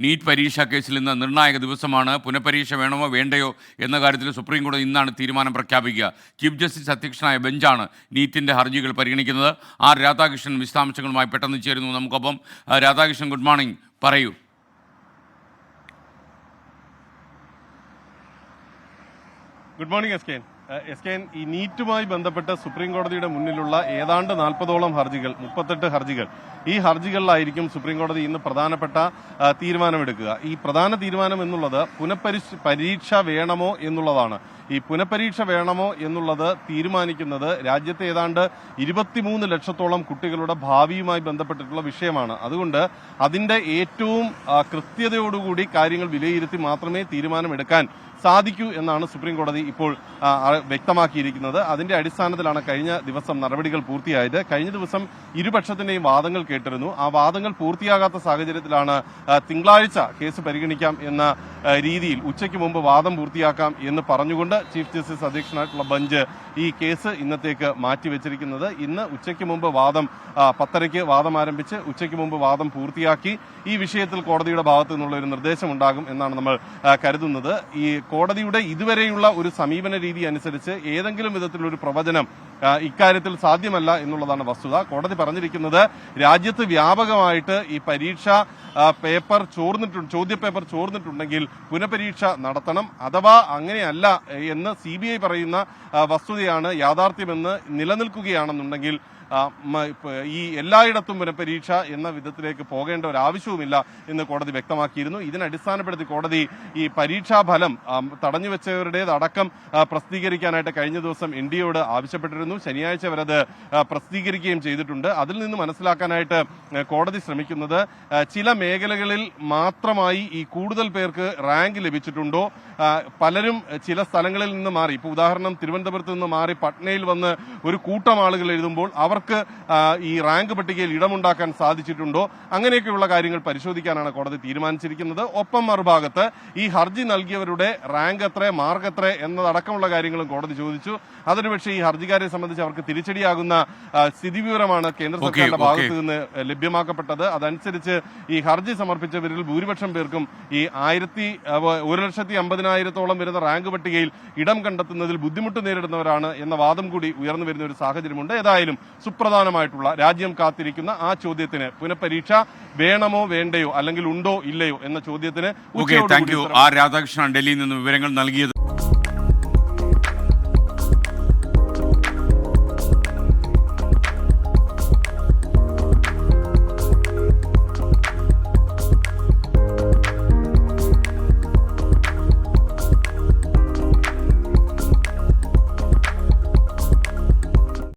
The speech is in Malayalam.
നീറ്റ് പരീക്ഷാ കേസിൽ ഇന്ന് നിർണായക ദിവസമാണ്. പുനഃപരീക്ഷ വേണമോ വേണ്ടയോ എന്ന കാര്യത്തിൽ സുപ്രീം കോടതി ഇന്നാണ് തീരുമാനം പ്രഖ്യാപിക്കുക. ചീഫ് ജസ്റ്റിസ് അധ്യക്ഷനായ ബെഞ്ചാണ് നീറ്റിന്റെ ഹർജികൾ പരിഗണിക്കുന്നത്. ആർ രാധാകൃഷ്ണൻ വിശദാംശങ്ങളുമായി പെട്ടെന്ന് ചേരുന്നു. നമുക്കൊപ്പം രാധാകൃഷ്ണൻ ഗുഡ് മോർണിംഗ്. പറയൂ. ഗുഡ് മോർണിംഗ് എസ് കെൻ എസ് കെ ഈ നീറ്റുമായി ബന്ധപ്പെട്ട് സുപ്രീം കോടതിയുടെ മുന്നിലുള്ള ഏതാണ്ട് നാൽപ്പതോളം ഹർജികൾ മുപ്പത്തെട്ട് ഹർജികൾ ഈ ഹർജികളിലായിരിക്കും സുപ്രീം കോടതി ഇന്ന് പ്രധാനപ്പെട്ട തീരുമാനമെടുക്കുക. ഈ പ്രധാന തീരുമാനം എന്നുള്ളത് പുനഃപരിശ് പരീക്ഷ വേണമോ എന്നുള്ളതാണ്. ഈ പുനഃപരീക്ഷ വേണമോ എന്നുള്ളത് തീരുമാനിക്കുന്നത് രാജ്യത്തെ ഏതാണ്ട് ഇരുപത്തിമൂന്ന് ലക്ഷത്തോളം കുട്ടികളുടെ ഭാവിയുമായി ബന്ധപ്പെട്ടിട്ടുള്ള വിഷയമാണ്. അതുകൊണ്ട് അതിന്റെ ഏറ്റവും കൃത്യതയോടുകൂടി കാര്യങ്ങൾ വിലയിരുത്തി മാത്രമേ തീരുമാനമെടുക്കാൻ സാധിക്കൂ എന്നാണ് സുപ്രീം കോടതി ഇപ്പോൾ വ്യക്തമാക്കിയിരിക്കുന്നത്. അതിന്റെ അടിസ്ഥാനത്തിലാണ് കഴിഞ്ഞ ദിവസം നടപടികൾ പൂർത്തിയായത്. കഴിഞ്ഞ ദിവസം ഇരുപക്ഷത്തിന്റെയും വാദങ്ങൾ കേട്ടിരുന്നു. ആ വാദങ്ങൾ പൂർത്തിയാകാത്ത സാഹചര്യത്തിലാണ് തിങ്കളാഴ്ച കേസ് പരിഗണിക്കാം എന്ന രീതിയിൽ ഉച്ചയ്ക്ക് മുമ്പ് വാദം പൂർത്തിയാക്കാം എന്ന് പറഞ്ഞുകൊണ്ട് ചീഫ് ജസ്റ്റിസ് അധ്യക്ഷനായിട്ടുള്ള ബെഞ്ച് ഈ കേസ് ഇന്നത്തേക്ക് മാറ്റിവെച്ചിരിക്കുന്നത്. ഇന്ന് ഉച്ചയ്ക്ക് മുമ്പ് വാദം പത്തരയ്ക്ക് വാദം ആരംഭിച്ച് ഉച്ചയ്ക്ക് മുമ്പ് വാദം പൂർത്തിയാക്കി ഈ വിഷയത്തിൽ കോടതിയുടെ ഭാഗത്തു നിന്നുള്ള ഒരു നിർദ്ദേശം ഉണ്ടാകും എന്നാണ് നമ്മൾ കരുതുന്നത്. ഈ കോടതിയുടെ ഇതുവരെയുള്ള ഒരു സമീപന രീതി അനുസരിച്ച് ഏതെങ്കിലും വിധത്തിലൊരു പ്രവചനം ഇക്കാര്യത്തിൽ സാധ്യമല്ല എന്നുള്ളതാണ് വസ്തുത. കോടതി പറഞ്ഞിരിക്കുന്നത് രാജ്യത്ത് വ്യാപകമായിട്ട് ഈ പരീക്ഷ പേപ്പർ ചോർന്നിട്ടുണ്ട് ചോദ്യപേപ്പർ ചോർന്നിട്ടുണ്ടെങ്കിൽ പുനഃപരീക്ഷ നടത്തണം. അഥവാ അങ്ങനെയല്ല എന്ന് സി പറയുന്ന വസ്തുതയാണ് യാഥാർത്ഥ്യമെന്ന് നിലനിൽക്കുകയാണെന്നുണ്ടെങ്കിൽ ഈ എല്ലായിടത്തും പുനഃപരീക്ഷ എന്ന വിധത്തിലേക്ക് പോകേണ്ട ഒരു ആവശ്യവുമില്ല എന്ന് കോടതി വ്യക്തമാക്കിയിരുന്നു. ഇതിനടിസ്ഥാനപ്പെടുത്തി കോടതി ഈ പരീക്ഷാ ഫലം തടഞ്ഞു വെച്ചവരുടേതടക്കം പ്രസിദ്ധീകരിക്കാനായിട്ട് കഴിഞ്ഞ ദിവസം എൻ ഡി എയോട് ആവശ്യപ്പെട്ടിരുന്നു. ശനിയാഴ്ച അവരത് പ്രസിദ്ധീകരിക്കുകയും ചെയ്തിട്ടുണ്ട്. അതിൽ നിന്ന് മനസ്സിലാക്കാനായിട്ട് കോടതി ശ്രമിക്കുന്നത് ചില മേഖലകളിൽ മാത്രമായി ഈ കൂടുതൽ പേർക്ക് റാങ്ക് ലഭിച്ചിട്ടുണ്ടോ? പലരും ചില സ്ഥലങ്ങളിൽ നിന്ന് മാറി. ഇപ്പൊ ഉദാഹരണം തിരുവനന്തപുരത്ത് നിന്ന് മാറി പട്നയിൽ വന്ന് ഒരു കൂട്ടം ആളുകൾ എഴുതുമ്പോൾ അവർക്ക് ഈ റാങ്ക് പട്ടികയിൽ ഇടമുണ്ടാക്കാൻ സാധിച്ചിട്ടുണ്ടോ? അങ്ങനെയൊക്കെയുള്ള കാര്യങ്ങൾ പരിശോധിക്കാനാണ് കോടതി തീരുമാനിച്ചിരിക്കുന്നത്. ഒപ്പം മറുഭാഗത്ത് ഈ ഹർജി നൽകിയവരുടെ റാങ്ക് എത്ര മാർക്ക് എത്ര എന്നതടക്കമുള്ള കാര്യങ്ങളും കോടതി ചോദിച്ചു. അതൊരു പക്ഷേ ഈ ഹർജിക്കാരെ സംബന്ധിച്ച് അവർക്ക് തിരിച്ചടിയാകുന്ന സ്ഥിതിവിവരമാണ് കേന്ദ്ര സർക്കാരിന്റെ. ഭാഗത്ത് നിന്ന് ലഭ്യമാക്കപ്പെട്ടത്. അതനുസരിച്ച് ഈ ഹർജി സമർപ്പിച്ചവരിൽ ഭൂരിപക്ഷം പേർക്കും ഈ ആയിരത്തി ഒരു ലക്ഷത്തി അമ്പതിനായിരത്തോളം വരുന്ന റാങ്ക് പട്ടികയിൽ ഇടം കണ്ടെത്തുന്നതിൽ ബുദ്ധിമുട്ട് നേരിടുന്നവരാണ് എന്ന വാദം കൂടി ഉയർന്നു വരുന്ന ഒരു സാഹചര്യമുണ്ട്. ഏതായാലും സുപ്രധാനമായിട്ടുള്ള രാജ്യം കാത്തിരിക്കുന്ന ആ ചോദ്യത്തിന് പുനഃപരീക്ഷ വേണമോ വേണ്ടയോ അല്ലെങ്കിൽ ഉണ്ടോ ഇല്ലയോ എന്ന ചോദ്യത്തിന് താങ്ക് യു ആർ രാധാകൃഷ്ണൻ ഡൽഹിയിൽ നിന്ന് വിവരങ്ങൾ നൽകിയത്